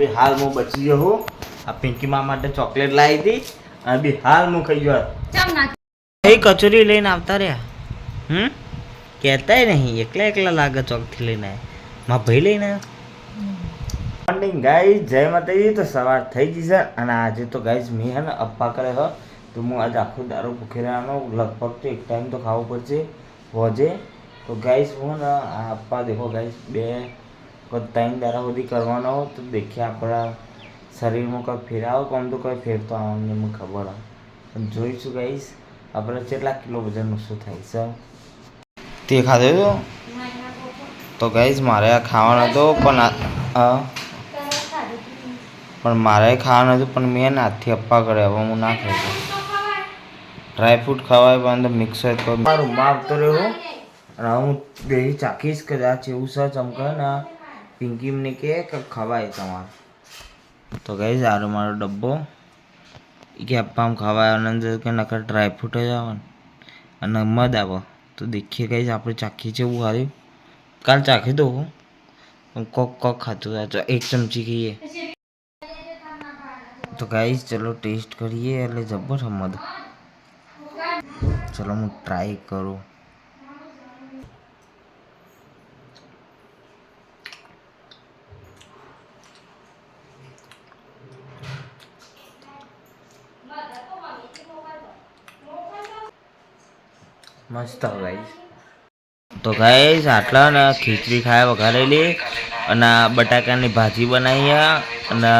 બી હાલ હું બચી ગયો હું. આ પિંકી મા માટે ચોકલેટ લાવી હતી. અને બી હાલ હું ખાઈ ગયો. એ કચોરી લઈને આવતા રહ્યા? હમ? કહેતાય નહીં એકલા એકલા લાગે ચોકથી લઈને આવ્યા માં ભાઈ લઈને આવ્યો મોર્નિંગ ગાઈઝ જય માતાજી. તો સવાર થઈ ગઈ છે અને આજે તો ગાઈઝ મેં હે ને અપ્પા કરે હો. તો હું આજે આખો દારૂ ભૂખી રહ્યાનો લગભગ તો એક ટાઈમ તો ખાવો પડશે. હોજે. તો ગાઈઝ હું ને આ અપ્પા દેખો ગાઈઝ બે ત્રણ દારા સુધી કરવાનો તો દેખીએ આપણા શરીરમાં કંઈ ફેરાવો કોમ તો કંઈ ફેરતો આવવાનું મને ખબર હોય. પણ જોઈશું ગાઈશ આપણે કેટલા કિલો વજન ઓછું થાય છે? તે ખાધો તો તો ગાઈશ મારે આ ખાવાનો હતો, પણ પણ મારે ખાવાનું હતું, પણ મેં નાથી અપ્પા કરે હવે હું ના ખાઈ શકું. ડ્રાયફ્રૂટ ખવાય, પણ અંદર મિક્સ હોય તો મારું માં આવતો રહ્યો, અને હું દેહી ચાખીશ કદાચ, એવું છે ચમકે ને પિંકી મને કહે કે ખવાય તમારે. તો કહીશ આરો મારો ડબ્બો. કે આપવા ખવાય અને અંદર કે નકર ડ્રાયફ્રૂટ જ આવે અને મદ આવે તો દેખીએ કહીશ આપણે ચાખી છે એવું હાર્યું કાલ ચાખી દઉં હું. કોક કોક ખાતું એક ચમચી ખાઈએ. તો કહીશ ચલો ટેસ્ટ કરીએ એટલે જબ્બર મધ. ચલો, હું ટ્રાય કરું. મસ્ત ગાઈઝ તો ગાઈઝ આટલા ને ખીચડી ખાયા વઘારેલી અને બટાકાની ભાજી બનાવી અને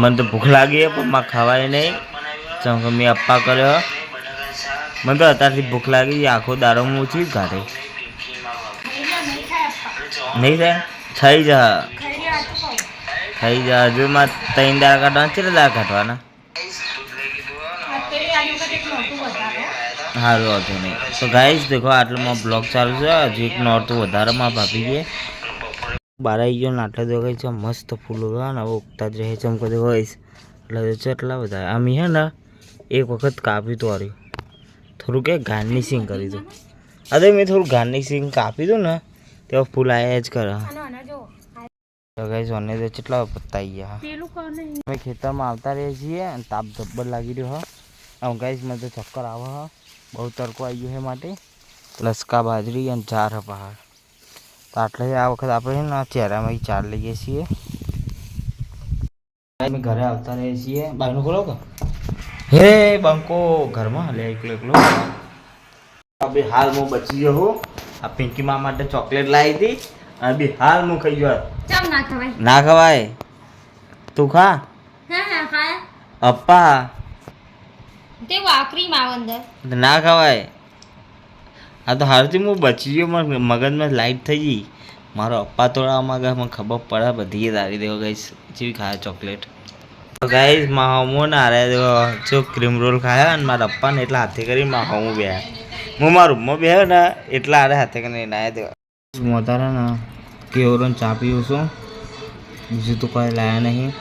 મને તો ભૂખ લાગી પણ મારે ખાવાય નહીં. જેમ કે મેં અપ્પા કર્યો. મને તો અત્યારથી ભૂખ લાગી આખો દાડો હું ઓછી જ કાઢે નહીં થાય? થઈ જા થઈ જા હજુ માં ત્રણ દાડા કાઢવાના કેટલા દાડા કાઢવાના? સારું હતું નહીં. તો ગાઈસ દેખો આટલું બ્લોગ ચાલુ છે. હજુ એક નોરતું વધારેમાં ભાભી ગયે બાર આવી ગયો આટલા તો છે મસ્ત ફૂલો રહ્યા ને હવે ઉગતા જ રહે છે. એમ કદી એટલે છે એટલા બધા. આમ હે ને એક વખત કાપ્યું તો હાર્યું થોડું કે ગાર્નિશિંગ કરી દો અરે મેં થોડું ગાર્નિશિંગ કાપી દઉં ને તો ફૂલ આવ્યા જ કરે. તો ગાઈસ અને તો કેટલા પત્તા ગયા. અમે ખેતરમાં આવતા રહીએ છીએ અને તાપ ધબ્બર લાગી રહ્યો હા. ગાઈસ મને તો ચક્કર આવે હ. બહુ તડકો આવી ગયો છે માટે લસકા બાજરી અને ચાર હ પહાડ તો આટલે આ વખત આપણે છે ને આ ચહેરામાં ચાર લઈએ છીએ અમે ઘરે આવતા રહીએ છીએ બાયનું ખોલો કે હે બંકો ઘરમાં લે એકલો એકલો અબે હાલ હું બચી ગયો હું આ પિંકી મા માટે ચોકલેટ લાવી હતી અને બી હાલ હું ખાઈ ગયો ચમ ના ખવાય ના ખવાય તું ખા હા હા ખાય અપ્પા તે વાકરી અંદર ના ખવાય. આ તો હારથી હું બચી ગયો, મારા મગજમાં લાઈટ થઈ ગઈ. મારો અપ્પા તોડાવવામાં ગયા, મને ખબર પડે, બધી તારી દેવો ગઈ જેવી ખાય ચોકલેટ તો ગાઈસ મા હમો ને હારે જો ક્રીમ રોલ ખાયા અને મારા અપ્પાને એટલા હાથે કરી મા હમું બે હું મારા રૂમમાં બે ને, એટલા આરે હાથે કરીને નાયા દેવા અત્યારે ને કેવરો ચા પીવું છું. બીજું તો કોઈ લાયા નહીં.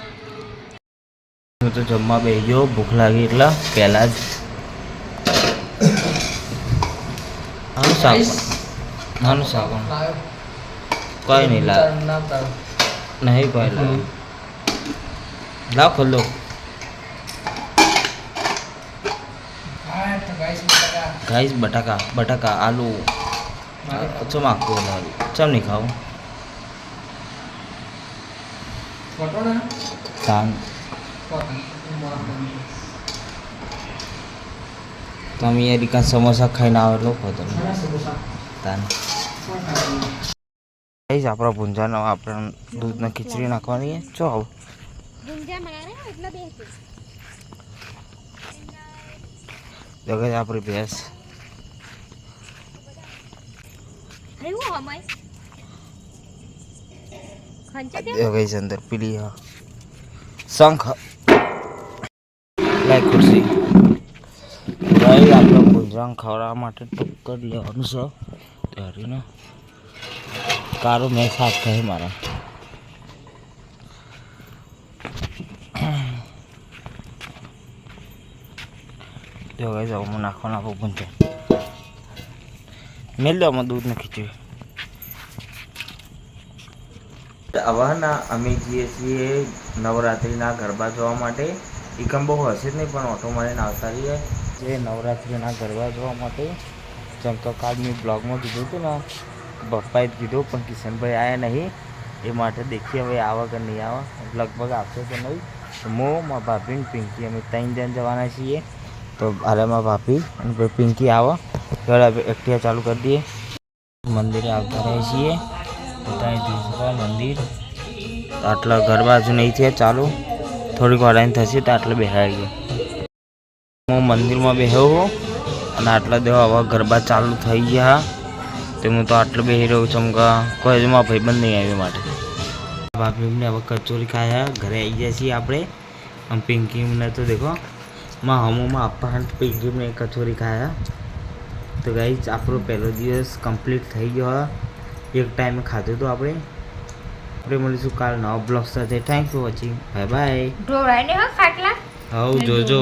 હું તો જમવા બે ગયો ભૂખ લાગી એટલે. પહેલાં જ. આનું શાક આનું કોઈ નહીં લાવ. નહીં કોઈ લાવ. લાવ ખોલો. ગાઈસ બટાકા બટાકા આલુ. ચમ આખું લાવ્યું ચમ નહીં ખાવું? તાન. તમે એ રીકા સમોસા ખાઈને આવે એટલો ખો તમે તાન ગાઈસ આપણા ભૂંજાનો આપણે દૂધને ખીચડી નાખવાની છે ચો આવું ગુંજા મારે એટલે બે જગત આપણી ભેંસ એવું હમાય ખંચા દે ગઈ છે અંદર પીલી હા શંખ લાય ખુરશી. ભાઈ આપણે ગુજરાન ખવડાવવા માટે ટુક્કર લેવાનું છે. ત્યારે કારો મેં સાફ કહે મારા. જો ગઈ જાઉં, હું નાખવા નાખો ભૂંજા મેલ દો આમાં દૂધ ને ખીચડી અવાના અમે જઈએ છીએ નવરાત્રિના ગરબા જોવા માટે. એકમ બહુ હશે જ નહીં, પણ ઓટો મારીને આવતા રહીએ. જે નવરાત્રિના ગરબા જોવા માટે જેમ બ્લોગમાં કીધું હતું ને, બપ્પાએ કીધું, પણ કિશનભાઈ આવ્યા નહીં. એ માટે દેખીએ હવે આવે કે નહીં આવે. લગભગ આવશે કે નહીં. હું મારા ભાભી ને પિંકી, અમે ત્રણ જણ જવાના છીએ. તો હાલે ભાભી અને પિંકી આવે. ત્યારે એક્ટિવા ચાલુ કરી દઈએ. મંદિરે આવતા રહીએ છીએ. ત્યાં ધીસરા મંદિર. આટલા ગરબા હજુ નહીં થયા, ચાલુ. થોડીક વાર થશે તો આટલે બેહાઈ ગયો હું મંદિરમાં બેહ્યો અને આટલા દેવા હવે ગરબા ચાલુ થઈ ગયા. તો હું તો આટલો બેહી રહ્યો છું કે કોઈ હજુ ભાઈબંધ નહીં આવ્યો માટે. ભાભીને હવે કચોરી ખાયા. ઘરે આવી ગયા છીએ આપણે. આમ પિંકીને તો દેખો, માં હમોમાં આપવા પિંકીને કચોરી ખાયા. તો ગાઈ આપણો પહેલો દિવસ કમ્પ્લીટ થઈ ગયો. એક ટાઈમે ખાધું હતું આપણે. આપણે મળીશું કાલ નવા બ્લોગ સાથે. Thank for watching bye bye ઢોળાય ને હા ખાટલા. હવ જોજો.